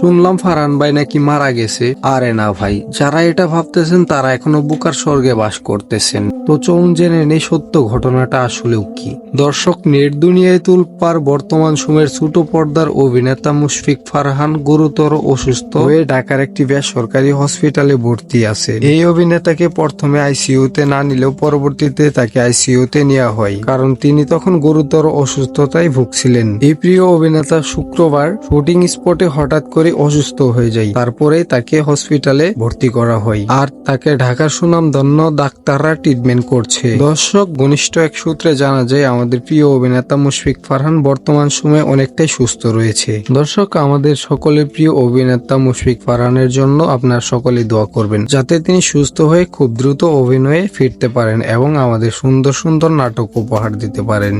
শুনলাম ফারান ভাই নাকি মারা গেছে। আরে না ভাই, যারা এটা ভাবতেছেন তারা এখনও বুকার স্বর্গে বাস করতেছেন। তো চলুন জেনে নেই সত্য ঘটনাটা আসলেও কি। দর্শক নেট দুনিয়ায় তুলপার বর্তমান সময়ের ছোট পর্দার অভিনেতা মুশফিক ফারহান গুরুতর অসুস্থ হয়ে ঢাকার একটি বেসরকারি হসপিটালে ভর্তি আছে। এই অভিনেতাকে প্রথমে আইসিইউতে না নিলেও পরবর্তীতে তাকে আইসিইউতে নেওয়া হয়, কারণ তিনি তখন গুরুতর অসুস্থতায় ভুগছিলেন। এই প্রিয় অভিনেতা শুক্রবার শুটিং স্পটে হঠাৎ করে অসুস্থ হয়ে যায়, তারপরে তাকে হসপিটালে ভর্তি করা হয়। আর তাকে ঢাকার সুনামধন্য ডাক্তাররা ট্রিটমেন্ট করছে। দর্শক, ঘনিষ্ঠ এক সূত্রে জানা যায়, আমাদের প্রিয় অভিনেতা মুশফিক ফারহান বর্তমান সময়ে অনেকটাই সুস্থ রয়েছে। দর্শক, আমাদের সকলের প্রিয় অভিনেতা মুশফিক ফারহানের জন্য আপনার সকলে দোয়া করবেন, যাতে তিনি সুস্থ হয়ে খুব দ্রুত অভিনয়ে ফিরতে পারেন এবং আমাদের সুন্দর সুন্দর নাটক উপহার দিতে পারেন।